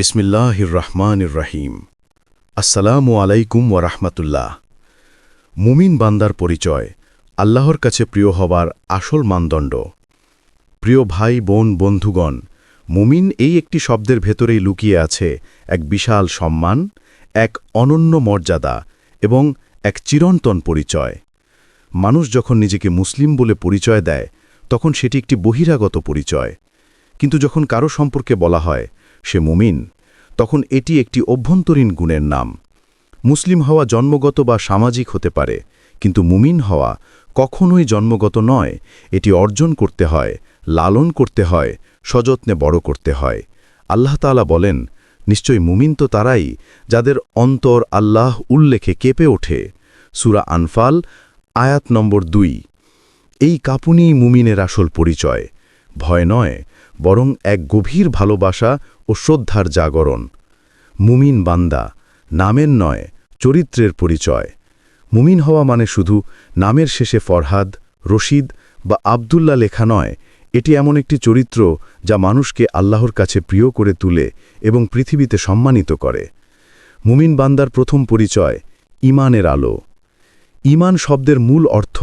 বিসমিল্লাহির রহমানির রহিম। আসসালামু আলাইকুম ওরহমতুল্লাহ মুমিন বান্দার পরিচয়, আল্লাহর কাছে প্রিয় হবার আসল মানদণ্ড। প্রিয় ভাই, বোন, বন্ধুগণ, মুমিন এই একটি শব্দের ভেতরেই লুকিয়ে আছে এক বিশাল সম্মান, এক অনন্য মর্যাদা এবং এক চিরন্তন পরিচয়। মানুষ যখন নিজেকে মুসলিম বলে পরিচয় দেয়, তখন সেটি একটি বহিরাগত পরিচয়। কিন্তু যখন কারও সম্পর্কে বলা হয় সে মুমিন, তখন এটি একটি অভ্যন্তরীণ গুণের নাম। মুসলিম হওয়া জন্মগত বা সামাজিক হতে পারে, কিন্তু মুমিন হওয়া কখনোই জন্মগত নয়। এটি অর্জন করতে হয়, লালন করতে হয়, সযত্নে বড় করতে হয়। আল্লাহ তাআলা বলেন, নিশ্চয়ই মুমিন তো তারাই যাদের অন্তর আল্লাহ উল্লেখে কেঁপে ওঠে। সুরা আনফাল, আয়াত নম্বর দুই। এই কাপুনি মুমিনের আসল পরিচয়। ভয় নয়, বরং এক গভীর ভালোবাসা ও শ্রদ্ধার জাগরণ। মুমিন বান্দা, নামের নয়, চরিত্রের পরিচয়। মুমিন হওয়া মানে শুধু নামের শেষে ফরহাদ, রশিদ বা আবদুল্লা লেখা নয়, এটি এমন একটি চরিত্র যা মানুষকে আল্লাহর কাছে প্রিয় করে তুলে এবং পৃথিবীতে সম্মানিত করে। মুমিন বান্দার প্রথম পরিচয়, ইমানের আলো। ইমান শব্দের মূল অর্থ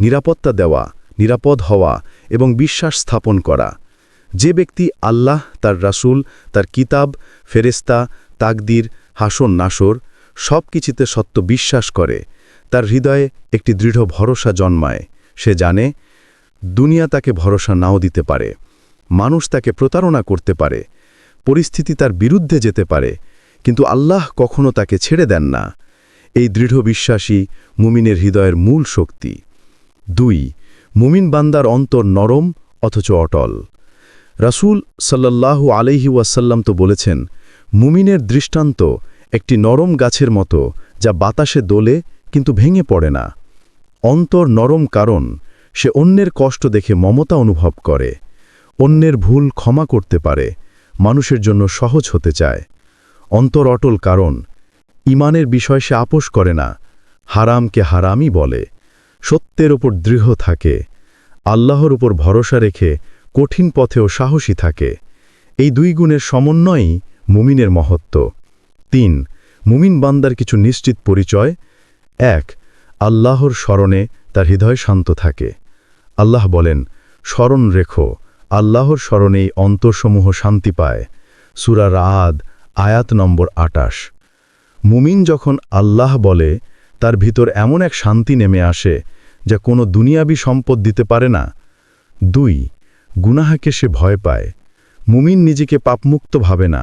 নিরাপত্তা দেওয়া, নিরাপদ হওয়া এবং বিশ্বাস স্থাপন করা। যে ব্যক্তি আল্লাহ, তার রাসূল, তার কিতাব ফেরেস্তা তাকদির, হাসন নাসর সব কিছুতে সত্য বিশ্বাস করে, তার হৃদয়ে একটি দৃঢ় ভরসা জন্মায়। সে জানে, দুনিয়া তাকে ভরসা নাও দিতে পারে, মানুষ তাকে প্রতারণা করতে পারে, পরিস্থিতি তার বিরুদ্ধে যেতে পারে, কিন্তু আল্লাহ কখনো তাকে ছেড়ে দেন না। এই দৃঢ় বিশ্বাসী মুমিনের হৃদয়ের মূল শক্তি। দুই, মুমিন বান্দার অন্তর নরম অথচ অটল। রাসূল সাল্লাল্লাহু আলাইহি ওয়াসাল্লাম তো বলেছেন, মুমিনের দৃষ্টান্ত একটি নরম গাছের মতো যা বাতাসে দোলে কিন্তু ভেঙে পড়ে না। অন্তর নরম কারণ, সে অন্যের কষ্ট দেখে মমতা অনুভব করে। অন্যের ভুল ক্ষমা করতে পারে, মানুষের জন্য সহজ হতে চায়। অন্তর অটল কারণ, ইমানের বিষয় সে আপোষ করে না, হারামকে হারামই বলে। সত্যের ওপর দৃঢ় থাকে, আল্লাহর উপর ভরসা রেখে কঠিন পথেও সাহসী থাকে। এই দুই গুণের সমন্বয়ই মুমিনের মহত্ব। তিন, মুমিন বান্দার কিছু নিশ্চিত পরিচয়। এক, আল্লাহর স্মরণে তার হৃদয় শান্ত থাকে। আল্লাহ বলেন, স্মরণ রেখো, আল্লাহর স্মরণেই অন্তরসমূহ শান্তি পায়। সুরা রাদ আয়াত নম্বর আটাশ। মুমিন যখন আল্লাহ বলে, তার ভিতর এমন এক শান্তি নেমে আসে, যা কোনো দুনিয়াবি সম্পদ দিতে পারে না। দুই গুনাহাকে সে ভয় পায়। মুমিন নিজেকে পাপমুক্ত ভাবে না,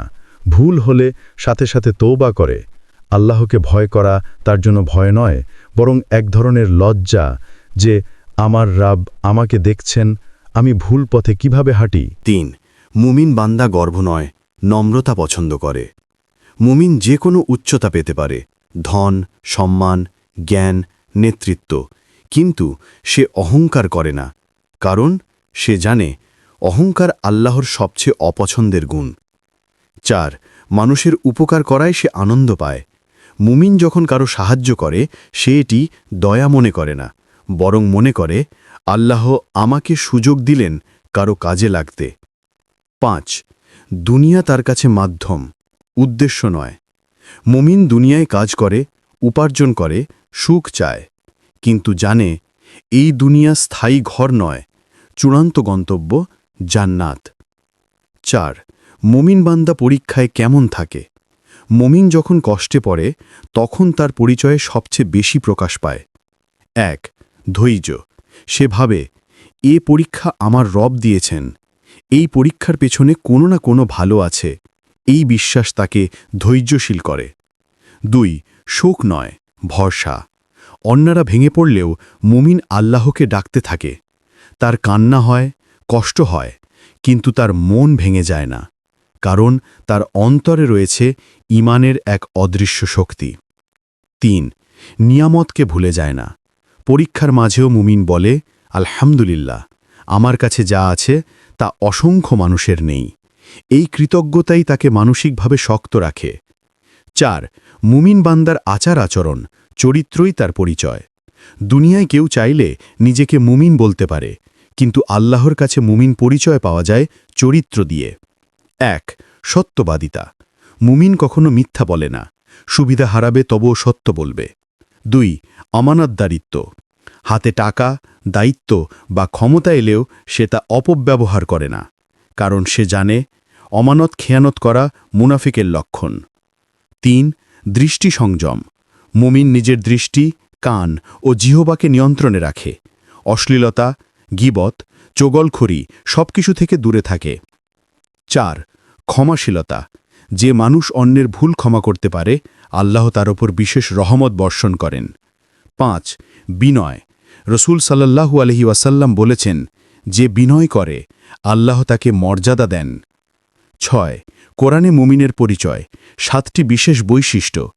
ভুল হলে সাথে সাথে তৌবা করে। আল্লাহকে ভয় করা তার জন্য ভয় নয়, বরং এক ধরনের লজ্জা যে, আমার রাব আমাকে দেখছেন, আমি ভুল পথে কীভাবে হাঁটি? তিন, মুমিন বান্দা গর্ভ নয়, নম্রতা পছন্দ করে। মুমিন যে কোনো উচ্চতা পেতে পারে, ধন, সম্মান, জ্ঞান, নেতৃত্ব। কিন্তু সে অহংকার করে না। কারণ সে জানে অহংকার আল্লাহর সবচেয়ে অপছন্দের গুণ। চার, মানুষের উপকার করায় সে আনন্দ পায়। মুমিন যখন কারও সাহায্য করে, সে এটি দয়া মনে করে না, বরং মনে করে, আল্লাহ আমাকে সুযোগ দিলেন কারও কাজে লাগতে। পাঁচ, দুনিয়া তার কাছে মাধ্যম, উদ্দেশ্য নয়। মুমিন দুনিয়ায় কাজ করে, উপার্জন করে, সুখ চায়, কিন্তু জানে, এই দুনিয়া স্থায়ী ঘর নয় চূড়ান্ত গন্তব্য জান্নাত। চার, মুমিন বান্দা পরীক্ষায় কেমন থাকে? মমিন যখন কষ্টে পড়ে, তখন তার পরিচয়ে সবচেয়ে বেশি প্রকাশ পায়। এক, ধৈর্য। সে ভাবে, এ পরীক্ষা আমার রব দিয়েছেন। এই পরীক্ষার পেছনে কোনো না কোনো ভালো আছে। এই বিশ্বাস তাকে ধৈর্যশীল করে। দুই, শোক নয়, ভরসা। অন্যরা ভেঙে পড়লেও মুমিন আল্লাহকে ডাকতে থাকে। তার কান্না হয়, কষ্ট হয়, কিন্তু তার মন ভেঙে যায় না, কারণ তার অন্তরে রয়েছে ইমানের এক অদৃশ্য শক্তি। তিন, নিয়ামতকে ভুলে যায় না। পরীক্ষার মাঝেও মুমিন বলে, আলহামদুলিল্লাহ, আমার কাছে যা আছে তা অসংখ্য মানুষের নেই। এই কৃতজ্ঞতাই তাকে মানসিকভাবে শক্ত রাখে। চার, মুমিন বান্দার আচার আচরণ, চরিত্রই তার পরিচয়। দুনিয়ায় কেউ চাইলে নিজেকে মুমিন বলতে পারে কিন্তু আল্লাহর কাছে মুমিন পরিচয় পাওয়া যায় চরিত্র দিয়ে। এক, সত্যবাদিতা। মুমিন কখনো মিথ্যা বলে না। সুবিধা হারাবে তবুও সত্য বলবে। দুই অমানতদারিত্ব হাতে টাকা, দায়িত্ব বা ক্ষমতা এলেও সে তা অপব্যবহার করে না। কারণ সে জানে অমানত খেয়ানত করা মুনাফিকের লক্ষণ। তিন, দৃষ্টি সংযম। মুমিন নিজের দৃষ্টি, কান ও জিহবাকে নিয়ন্ত্রণে রাখে। অশ্লীলতা গিবত, চোগলখড়ি সবকিছু থেকে দূরে থাকে। চার, ক্ষমাশীলতা। যে মানুষ অন্যের ভুল ক্ষমা করতে পারে, আল্লাহ তার ওপর বিশেষ রহমত বর্ষণ করেন। পাঁচ, বিনয়। রসুল সাল্লাহু আলহি ওয়াসাল্লাম বলেছেন, যে বিনয় করে, আল্লাহ তাকে মর্যাদা দেন। ছয়, কোরআনে মুমিনের পরিচয়। সাতটি বিশেষ বৈশিষ্ট্য।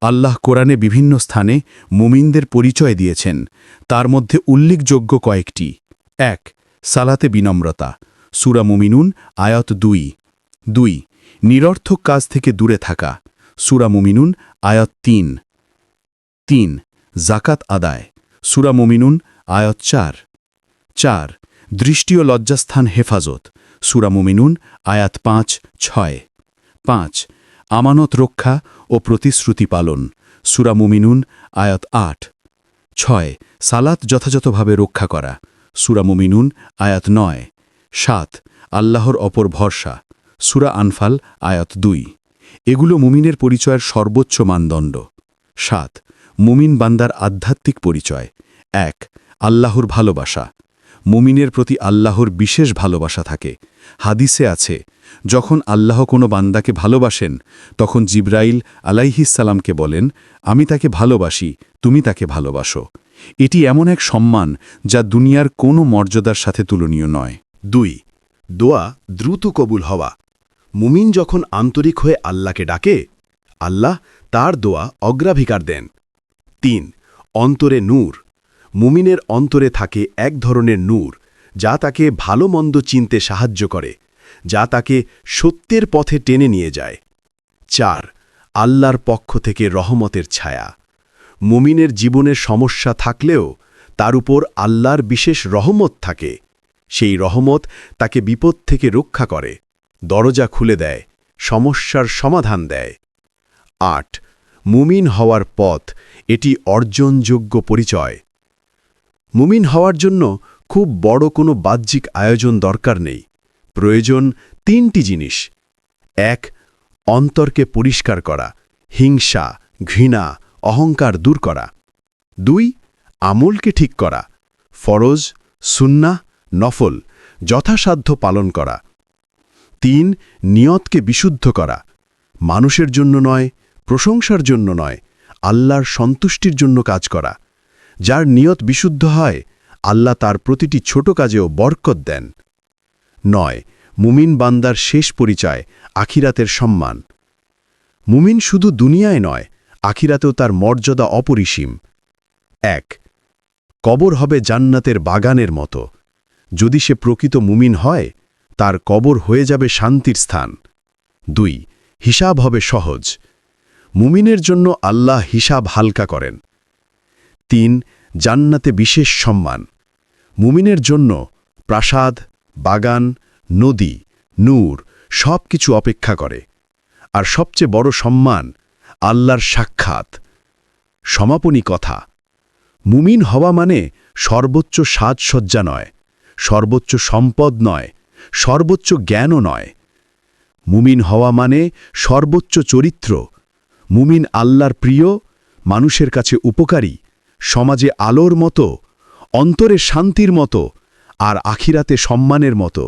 আল্লাহ কোরআনে বিভিন্ন স্থানে মুমিনদের পরিচয় দিয়েছেন। তার মধ্যে উল্লেখযোগ্য কয়েকটি। এক, সালাতে বিনম্রতা। সুরা মুমিনুন, আয়াত দুই। দুই, নিরর্থক কাজ থেকে দূরে থাকা। সুরা মুমিনুন, আয়াত তিন। তিন জাকাত আদায়। সুরা মুমিনুন, আয়াত চার। চার, দৃষ্টি ও লজ্জাস্থান হেফাজত। সুরা মুমিনুন, আয়াত পাঁচ, ছয়। পাঁচ, আমানত রক্ষা ও প্রতিশ্রুতি পালন। সুরা মুমিনুন, আয়াত আট। ছয়, সালাত যথাযথভাবে রক্ষা করা। সুরা মুমিনুন, আয়াত নয়, সাত, আল্লাহর অপর ভরসা, সুরা আনফাল, আয়াত দুই। এগুলো মুমিনের পরিচয়ের সর্বোচ্চ মানদণ্ড। সাত, মুমিন বান্দার আধ্যাত্মিক পরিচয়। এক, আল্লাহর ভালোবাসা। মুমিনের প্রতি আল্লাহর বিশেষ ভালোবাসা থাকে। হাদিসে আছে, যখন আল্লাহ কোনো বান্দাকে ভালোবাসেন, তখন জিব্রাইল আলাইহিসালামকে বলেন, আমি তাকে ভালোবাসি, তুমি তাকে ভালোবাসো। এটি এমন এক সম্মান যা দুনিয়ার কোনো মর্যাদার সাথে তুলনীয় নয়। দুই, দোয়া দ্রুত কবুল হওয়া। মুমিন যখন আন্তরিক হয়ে আল্লাহকে ডাকে, আল্লাহ তার দোয়া অগ্রাধিকার দেন। তিন, অন্তরে নূর। মুমিনের অন্তরে থাকে এক ধরনের নূর, যা তাকে ভালো মন্দ চিনতে সাহায্য করে, যা তাকে সত্যের পথে টেনে নিয়ে যায়। চার, আল্লাহর পক্ষ থেকে রহমতের ছায়া। মুমিনের জীবনের সমস্যা থাকলেও তার উপর আল্লাহর বিশেষ রহমত থাকে। সেই রহমত তাকে বিপদ থেকে রক্ষা করে, দরজা খুলে দেয়, সমস্যার সমাধান দেয়। আট, মুমিন হওয়ার পথ, এটি অর্জনযোগ্য পরিচয়। মুমিন হওয়ার জন্য খুব বড় কোনো বাহ্যিক আয়োজন দরকার নেই। প্রয়োজন তিনটি জিনিস। এক, অন্তরকে পরিষ্কার করা, হিংসা, ঘৃণা অহংকার দূর করা। দুই, আমলকে ঠিক করা। ফরজ সুন্না নফল যথাসাধ্য পালন করা। তিন, নিয়তকে বিশুদ্ধ করা। মানুষের জন্য নয়, প্রশংসার জন্য নয়, আল্লাহর সন্তুষ্টির জন্য কাজ করা। যার নিয়ত বিশুদ্ধ হয়, আল্লাহ তার প্রতিটি ছোট কাজেও বরকত দেন। নয়, মুমিন বান্দার শেষ পরিচয়, আখিরাতের সম্মান। মুমিন শুধু দুনিয়ায় নয় আখিরাতেও তার মর্যাদা অপরিসীম। এক, কবর হবে জান্নাতের বাগানের মতো। যদি সে প্রকৃত মুমিন হয়, তার কবর হয়ে যাবে শান্তির স্থান। দুই, হিসাব হবে সহজ। মুমিনের জন্য আল্লাহ হিসাব হালকা করেন। তিন, জান্নাতে বিশেষ সম্মান। মুমিনের জন্য প্রাসাদ, বাগান, নদী, নূর সব কিছু অপেক্ষা করে। আর সবচেয়ে বড় সম্মান আল্লাহর সাক্ষাৎ। সমাপনী কথা। মুমিন হওয়া মানে সর্বোচ্চ সাজসজ্জা নয়, সর্বোচ্চ সম্পদ নয়, সর্বোচ্চ জ্ঞানও নয়। মুমিন হওয়া মানে সর্বোচ্চ চরিত্র। মুমিন আল্লাহর প্রিয়, মানুষের কাছে উপকারী, সমাজে আলোর মতো, অন্তরে শান্তির মতো, আর আখিরাতে সম্মানের মতো।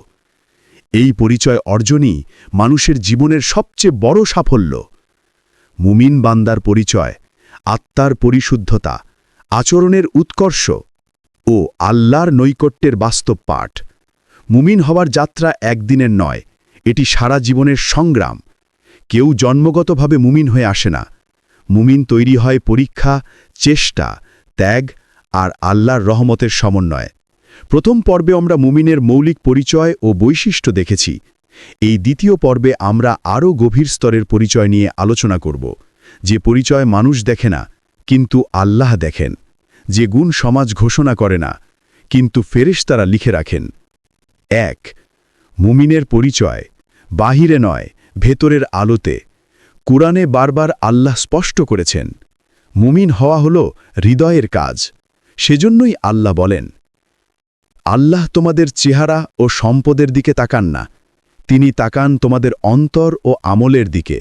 এই পরিচয় অর্জনই মানুষের জীবনের সবচেয়ে বড় সাফল্য। মুমিন বান্দার পরিচয়, আত্মার পরিশুদ্ধতা, আচরণের উৎকর্ষ ও আল্লাহর নৈকট্যের বাস্তব পাঠ। মুমিন হওয়ার যাত্রা একদিনের নয়, এটি সারা জীবনের সংগ্রাম। কেউ জন্মগতভাবে মুমিন হয়ে আসে না। মুমিন তৈরি হয় পরীক্ষা, চেষ্টা, ত্যাগ আর আল্লাহর রহমতের সমন্বয়। প্রথম পর্বে আমরা মুমিনের মৌলিক পরিচয় ও বৈশিষ্ট্য দেখেছি। এই দ্বিতীয় পর্বে আমরা আরও গভীর স্তরের পরিচয় নিয়ে আলোচনা করব। যে পরিচয় মানুষ দেখে না, কিন্তু আল্লাহ দেখেন। যে গুণ সমাজ ঘোষণা করে না, কিন্তু ফেরেশতারা লিখে রাখেন। এক, মুমিনের পরিচয় বাহিরে নয়, ভেতরের আলোতে। কুরআনে বারবার আল্লাহ স্পষ্ট করেছেন, মুমিন হওয়া হল হৃদয়ের কাজ। সেজন্যই আল্লাহ বলেন, আল্লাহ তোমাদের চেহারা ও সম্পদের দিকে তাকান না তিনি তাকান তোমাদের অন্তর ও আমলের দিকে।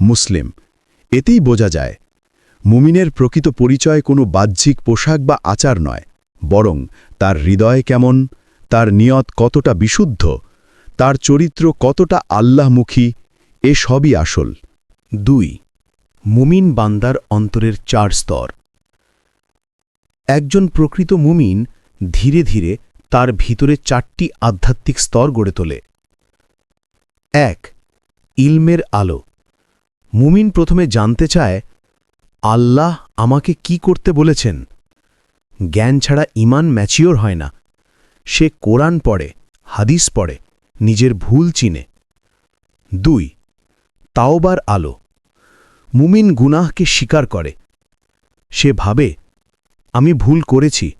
মুসলিম, এতেই বোঝা যায়, মুমিনের প্রকৃত পরিচয় কোনো বাহ্যিক পোশাক বা আচার নয়, বরং তার হৃদয় কেমন, তার নিয়ত কতটা বিশুদ্ধ, তার চরিত্র কতটা আল্লাহমুখী, এ সবই আসল। দুই, মুমিন বান্দার অন্তরের চার স্তর। একজন প্রকৃত মুমিন ধীরে ধীরে তার ভিতরে চারটি আধ্যাত্মিক স্তর গড়ে তোলে। এক, ইলমের আলো। মুমিন প্রথমে জানতে চায়, আল্লাহ আমাকে কি করতে বলেছেন? জ্ঞান ছাড়া ইমান ম্যাচিওর হয় না। সে কোরআন পড়ে, হাদিস পড়ে, নিজের ভুল চিনে। দুই, তাওবার আলো। মুমিন গুনাহকে স্বীকার করে। সে ভাবে, আমি ভুল করেছি,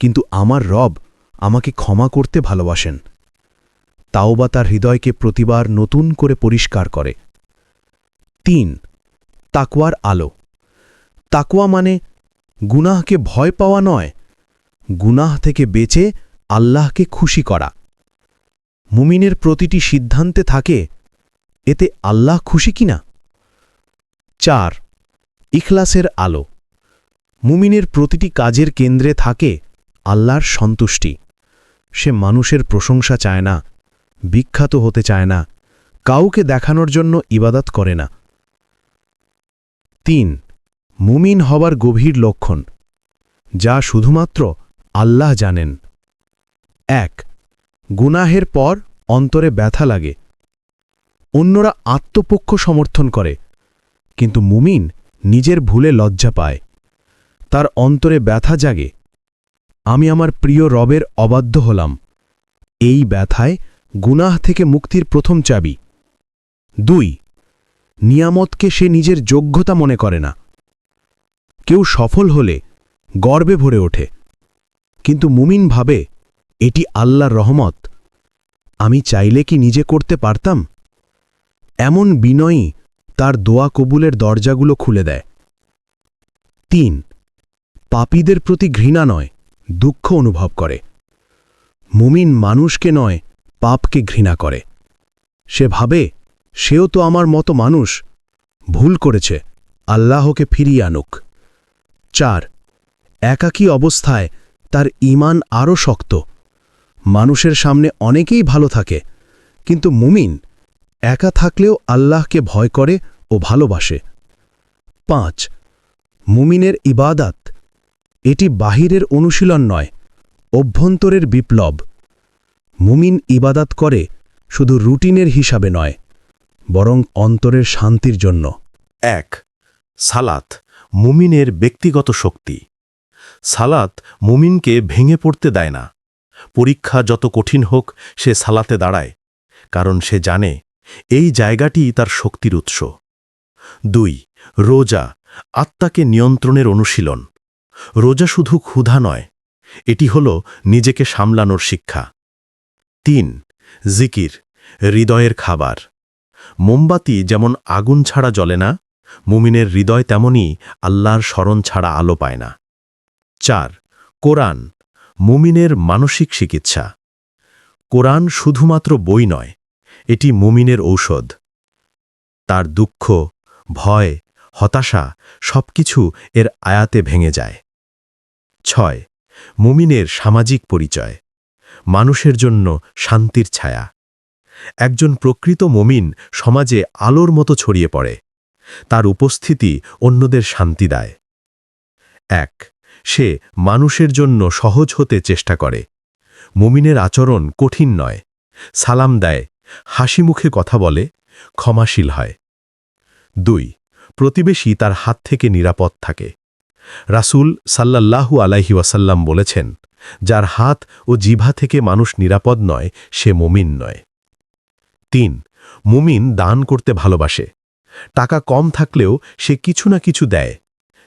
কিন্তু আমার রব আমাকে ক্ষমা করতে ভালোবাসেন। তাওবা তার হৃদয়কে প্রতিবার নতুন করে পরিষ্কার করে। তিন, তাকওয়ার আলো। তাকওয়া মানে গুনাহকে ভয় পাওয়া নয়, গুনাহ থেকে বেঁচে আল্লাহকে খুশি করা। মুমিনের প্রতিটি সিদ্ধান্তে থাকে, এতে আল্লাহ খুশি কিনা? চার, ইখলাসের আলো। মুমিনের প্রতিটি কাজের কেন্দ্রে থাকে আল্লাহর সন্তুষ্টি। সে মানুষের প্রশংসা চায় না বিখ্যাত হতে চায় না, কাউকে দেখানোর জন্য ইবাদত করে না। তিন, মুমিন হবার গভীর লক্ষণ, যা শুধুমাত্র আল্লাহ জানেন। এক, গুনাহের পর অন্তরে ব্যথা লাগে। অন্যরা আত্মপক্ষ সমর্থন করে, কিন্তু মুমিন নিজের ভুলে লজ্জা পায়। তার অন্তরে ব্যথা জাগে, আমি আমার প্রিয় রবের অবাধ্য হলাম, এই ব্যথায় গুনাহ থেকে মুক্তির প্রথম চাবি। দুই, নিয়ামতকে সে নিজের যোগ্যতা মনে করে না। কেউ সফল হলে গর্বে ভরে ওঠে। কিন্তু মুমিন ভাবে, এটি আল্লাহর রহমত। আমি চাইলে কি নিজে করতে পারতাম? এমন বিনয়ী তার দোয়া কবুলের দরজাগুলো খুলে দেয়। তিন, পাপীদের প্রতি ঘৃণা নয়, দুঃখ অনুভব করে। মুমিন মানুষকে নয় পাপকে ঘৃণা করে। সে ভাবে, সেও তো আমার মতো মানুষ। ভুল করেছে, আল্লাহকে ফিরিয়ে আনুক। চার, একাকী অবস্থায় তার ইমান আরও শক্ত। মানুষের সামনে অনেকেই ভালো থাকে, কিন্তু মুমিন একা থাকলেও আল্লাহকে ভয় করে ও ভালোবাসে। পাঁচ, মুমিনের ইবাদাত, এটি বাহিরের অনুশীলন নয়, অভ্যন্তরের বিপ্লব। মুমিন ইবাদাত করে শুধু রুটিনের হিসাবে নয়, বরং অন্তরের শান্তির জন্য। এক, সালাত মুমিনের ব্যক্তিগত শক্তি। সালাত মুমিনকে ভেঙে পড়তে দেয় না। পরীক্ষা যত কঠিন হোক, সে সালাতে দাঁড়ায়, কারণ সে জানে এই জায়গাটি তার শক্তির উৎস। দুই, রোজা আত্মাকে নিয়ন্ত্রণের অনুশীলন। রোজা শুধু ক্ষুধা নয়, এটি হল নিজেকে সামলানোর শিক্ষা। তিন, জিকির, হৃদয়ের খাবার। মোমবাতি যেমন আগুন ছাড়া জ্বলে না, মুমিনের হৃদয় তেমনই আল্লাহর স্মরণ ছাড়া আলো পায় না। চার, কোরআন, মুমিনের মানসিক চিকিৎসা। কোরআন শুধুমাত্র বই নয়, এটি মুমিনের ঔষধ। তার দুঃখ, ভয়, হতাশা সবকিছু এর আয়াতে ভেঙে যায়। ছয়, মুমিনের সামাজিক পরিচয়। মানুষের জন্য শান্তির ছায়া। একজন প্রকৃত মমিন সমাজে আলোর মতো ছড়িয়ে পড়ে। তার উপস্থিতি অন্যদের শান্তি দেয়। এক, সে মানুষের জন্য সহজ হতে চেষ্টা করে। মুমিনের আচরণ কঠিন নয়। সালাম দেয়, হাসি মুখে কথা বলে, ক্ষমাশীল হয়। দুই, প্রতিবেশী তার হাত থেকে নিরাপদ থাকে। রাসূল সাল্লাল্লাহু আলাইহি ওয়াসাল্লাম বলেছেন যার হাত ও জিভা থেকে মানুষ নিরাপদ নয়, সে মুমিন নয়। তিন, মুমিন দান করতে ভালোবাসে। টাকা কম থাকলেও সে কিছু না কিছু দেয়।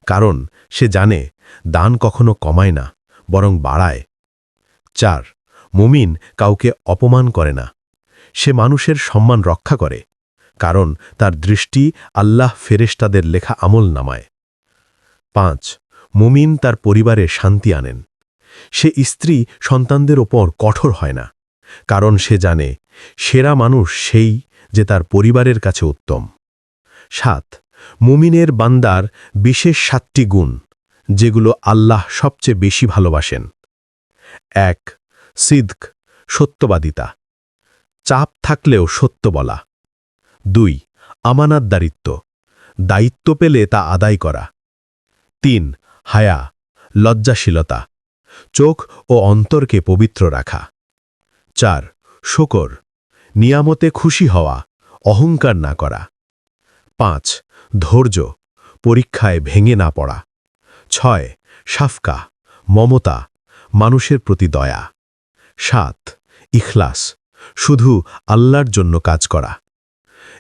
কারণ সে জানে দান কখনো কমায় না, বরং বাড়ায়। চার, মুমিন কাউকে অপমান করে না। সে মানুষের সম্মান রক্ষা করে, কারণ তার দৃষ্টি আল্লাহ ফেরেশতাদের লেখা আমল নামায়। পাঁচ, মুমিন তার পরিবারে শান্তি আনেন। সে স্ত্রী সন্তানদের ওপর কঠোর হয় না, কারণ সে জানে সেরা মানুষ সেই যে তার পরিবারের কাছে উত্তম। সাত, মুমিনের বান্দার বিশেষ সাতটি গুণ, যেগুলো আল্লাহ সবচেয়ে বেশি ভালোবাসেন। এক, সিদ্ক, সত্যবাদিতা। চাপ থাকলেও সত্য বলা। দুই আমানাতদারিত্ব দায়িত্ব পেলে তা আদায় করা। তিন, হায়া, লজ্জাশীলতা। চোখ ও অন্তরকে পবিত্র রাখা। চার, শকর, নিয়ামতে খুশি হওয়া, অহংকার না করা। পাঁচ, ধৈর্য, পরীক্ষায় ভেঙে না পড়া। ছয়, সাফকা, মমতা, মানুষের প্রতি দয়া। সাত, ইখলাস, শুধু আল্লাহর জন্য কাজ করা।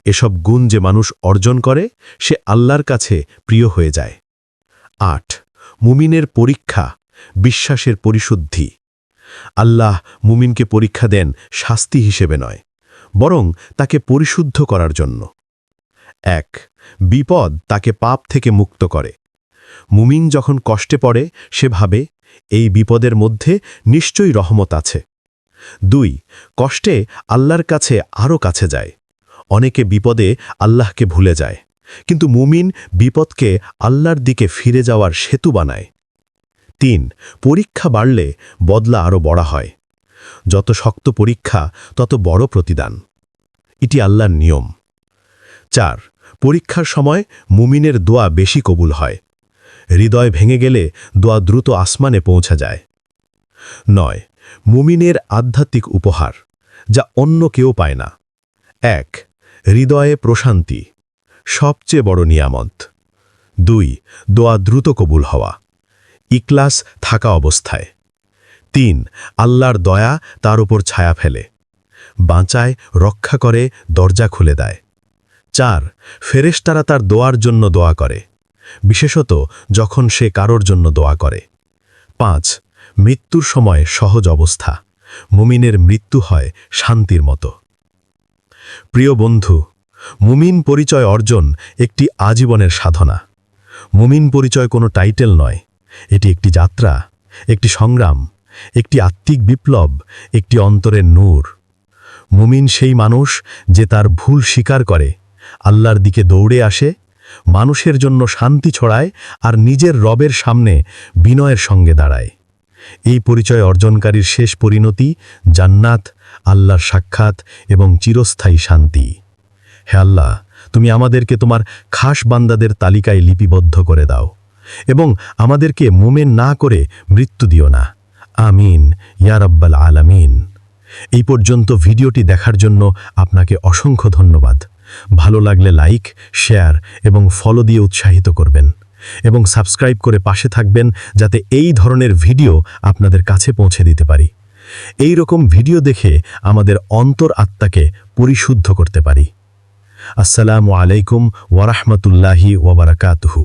এসব গুণ যে মানুষ অর্জন করে, সে আল্লাহর কাছে প্রিয় হয়ে যায়। আট, মুমিনের পরীক্ষা বিশ্বাসের পরিশুদ্ধি। আল্লাহ মুমিনকে পরীক্ষা দেন শাস্তি হিসেবে নয়, বরং তাকে পরিশুদ্ধ করার জন্য। এক, বিপদ তাকে পাপ থেকে মুক্ত করে। মুমিন যখন কষ্টে পড়ে, সে ভাবে, এই বিপদের মধ্যে নিশ্চয়ই রহমত আছে। দুই, কষ্টে আল্লাহর কাছে আরও কাছে যায়। অনেকে বিপদে আল্লাহকে ভুলে যায়, কিন্তু মুমিন বিপদকে আল্লাহর দিকে ফিরে যাওয়ার সেতু বানায়। তিন, পরীক্ষা বাড়লে বদলা আরও বড় হয়। যত শক্ত পরীক্ষা, তত বড় প্রতিদান। এটি আল্লাহর নিয়ম। চার, পরীক্ষার সময় মুমিনের দোয়া বেশি কবুল হয়। হৃদয় ভেঙে গেলে দোয়া দ্রুত আসমানে পৌঁছা যায়। নয়, মুমিনের আধ্যাত্মিক উপহার, যা অন্য কেউ পায় না। এক, হৃদয়ে প্রশান্তি, সবচেয়ে বড় নিয়ামত। দুই, দোয়া দ্রুত কবুল হওয়া। ইকলাস থাকা অবস্থায়। তিন, আল্লাহর দয়া তার উপর ছায়া ফেলে। বাঁচায়, রক্ষা করে, দরজা খুলে দেয়। চার, ফেরেশতারা তার দোয়ার জন্য দোয়া করে। বিশেষত যখন সে কারোর জন্য দোয়া করে। পাঁচ, মৃত্যুর সময় সহজ অবস্থা। মুমিনের মৃত্যু হয় শান্তির মতো। প্রিয় বন্ধু, মুমিন পরিচয় অর্জন একটি আজীবনের সাধনা। মুমিন পরিচয় কোনো টাইটেল নয়। এটি একটি যাত্রা, একটি সংগ্রাম, একটি আত্মিক বিপ্লব, একটি অন্তরের নূর। মুমিন সেই মানুষ যে তার ভুল স্বীকার করে, আল্লাহর দিকে দৌড়ে আসে, মানুষের জন্য শান্তি ছড়ায় আর নিজের রবের সামনে বিনয়ের সঙ্গে দাঁড়ায়। এই পরিচয় অর্জনকারীর শেষ পরিণতি জান্নাত, আল্লাহর সাক্ষাৎ এবং চিরস্থায়ী শান্তি। হে আল্লাহ, তুমি আমাদেরকে তোমার খাস বান্দাদের তালিকায় লিপিবদ্ধ করে দাও। এবং আমাদেরকে মোমেন না করে মৃত্যু দিও না। আমিন ইয়ারব্বাল আলামিন। এই পর্যন্ত ভিডিওটি দেখার জন্য আপনাকে অসংখ্য ধন্যবাদ। ভালো লাগলে লাইক, শেয়ার এবং ফলো দিয়ে উৎসাহিত করবেন এবং সাবস্ক্রাইব করে পাশে থাকবেন যাতে এই ধরনের ভিডিও আপনাদের কাছে পৌঁছে দিতে পারি। এই রকম ভিডিও দেখে আমাদের অন্তর আত্মাকে পরিশুদ্ধ করতে পারি। আসসালামু আলাইকুম ওয়ারাহমতুল্লাহি ওয়াবারাকাতুহু